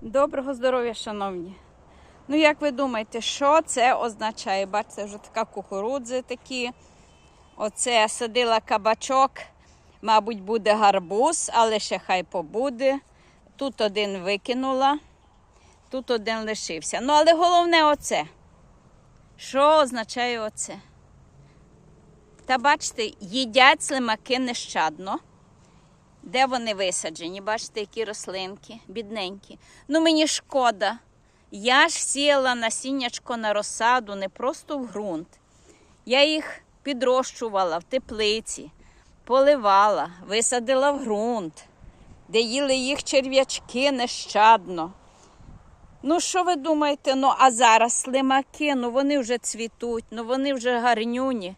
Доброго здоров'я, шановні. Ну, як ви думаєте, що це означає? Бачите, вже така кукурудзи такі. Оце садила кабачок, мабуть, буде гарбуз, але ще хай побуде. Тут один викинула, тут один лишився. Ну, але головне оце. Що означає оце? Та бачите, їдять слимаки нещадно. Де вони висаджені? Бачите, які рослинки, бідненькі. Ну мені шкода. Я ж сіяла насіннячко на розсаду, не просто в ґрунт. Я їх підрощувала в теплиці, поливала, висадила в ґрунт, де їли їх черв'ячки нещадно. Ну, що ви думаєте? Ну, а зараз слимаки, ну вони вже цвітуть, ну вони вже гарнюні.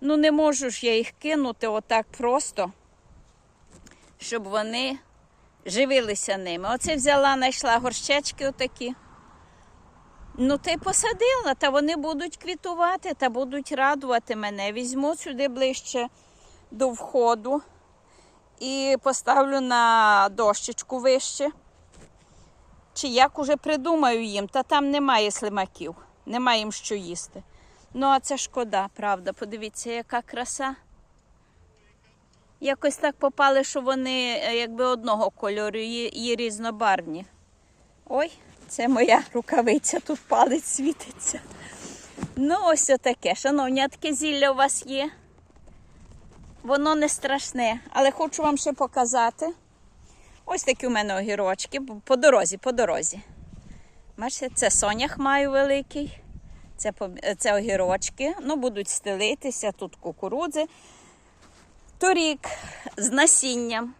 Ну, не можу ж я їх кинути отак просто щоб вони живилися ними. Оце взяла, знайшла горщечки отакі. Ну, й посадила, та вони будуть квітувати та будуть радувати мене. Візьму сюди ближче до входу і поставлю на дощечку вище. Чи як уже придумаю їм, та там немає слимаків, немає їм що їсти. Ну, а це шкода, правда. Подивіться, яка краса. Якось так попали, що вони е, якби одного кольору, є різнобарвні. Ой, це моя рукавиця, тут палець світиться. Ну, ось отаке. Шановні, а таке зілля у вас є. Воно не страшне, але хочу вам ще показати. Ось такі у мене огірочки. По дорозі, по дорозі. Бачите, це сонях маю великий. Це, це огірочки. Ну, будуть стелитися, тут кукурудзи. Торік з насінням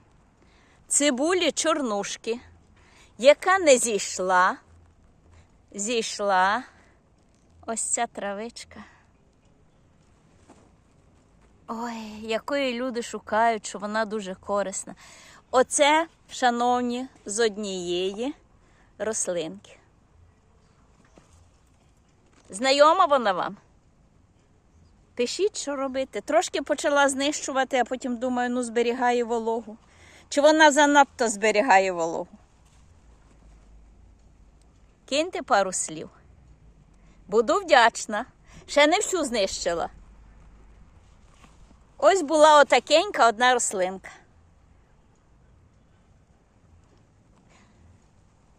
цибулі чорнушки, яка не зійшла, зійшла ось ця травичка. Ой, якої люди шукають, що вона дуже корисна. Оце, шановні, з однієї рослинки. Знайома вона вам? Пишіть, що робити. Трошки почала знищувати, а потім думаю, ну зберігає вологу. Чи вона занадто зберігає вологу? Киньте пару слів. Буду вдячна. Ще не всю знищила. Ось була отакенька одна рослинка.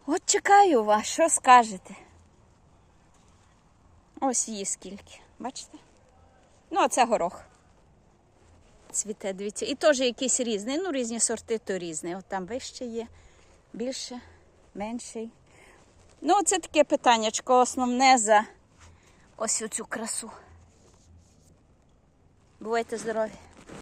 От чекаю вас, що скажете? Ось її скільки. Бачите? Ну, а це горох. Цвіте, дивіться. І теж якісь різний. Ну, різні сорти, то різні. От там вище є, більше, менший. Ну, це таке питаннячко основне за ось оцю красу. Бувайте здорові!